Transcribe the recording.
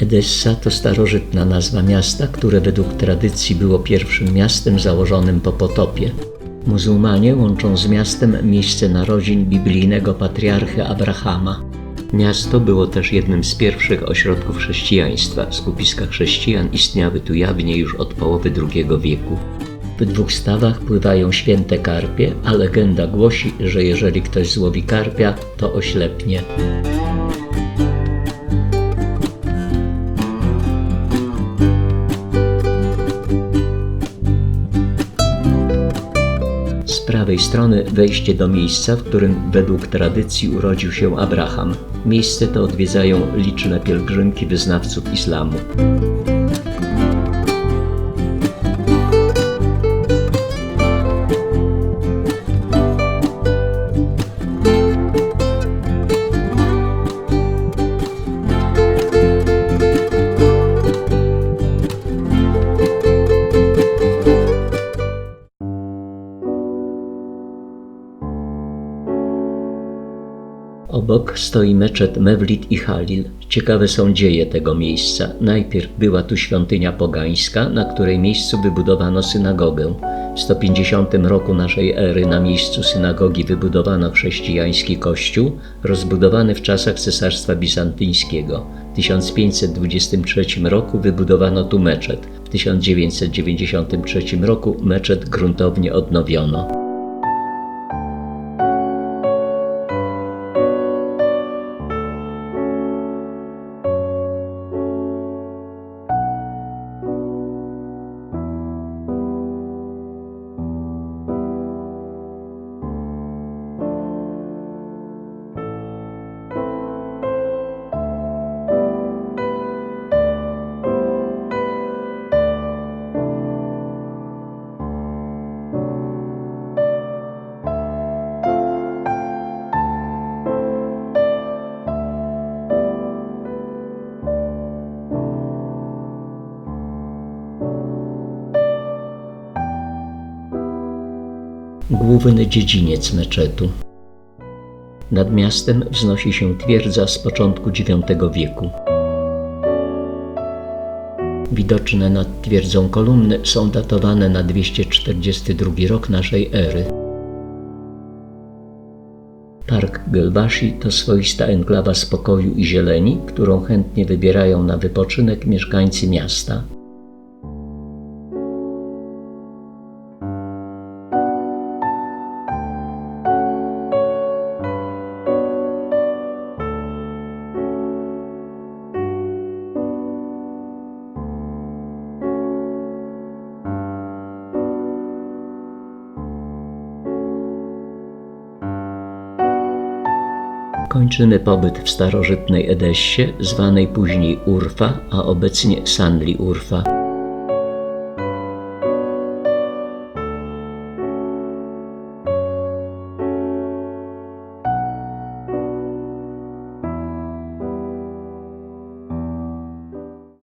Edessa to starożytna nazwa miasta, które według tradycji było pierwszym miastem założonym po potopie. Muzułmanie łączą z miastem miejsce narodzin biblijnego patriarchy Abrahama. Miasto było też jednym z pierwszych ośrodków chrześcijaństwa. Skupiska chrześcijan istniały tu jawnie już od połowy II wieku. W dwóch stawach pływają święte karpie, a legenda głosi, że jeżeli ktoś złowi karpia, to oślepnie. Prawej strony wejście do miejsca, w którym według tradycji urodził się Abraham. Miejsce to odwiedzają liczne pielgrzymki wyznawców islamu. Obok stoi meczet Mewlid i Halil. Ciekawe są dzieje tego miejsca. Najpierw była tu świątynia pogańska, na której miejscu wybudowano synagogę. W 150 roku naszej ery na miejscu synagogi wybudowano chrześcijański kościół, rozbudowany w czasach Cesarstwa Bizantyjskiego. W 1523 roku wybudowano tu meczet. W 1993 roku meczet gruntownie odnowiono. Główny dziedziniec meczetu. Nad miastem wznosi się twierdza z początku IX wieku. Widoczne nad twierdzą kolumny są datowane na 242 rok naszej ery. Park Gölbashi to swoista enklawa spokoju i zieleni, którą chętnie wybierają na wypoczynek mieszkańcy miasta. Kończymy pobyt w starożytnej Edessie, zwanej później Urfa, a obecnie Sanli Urfa.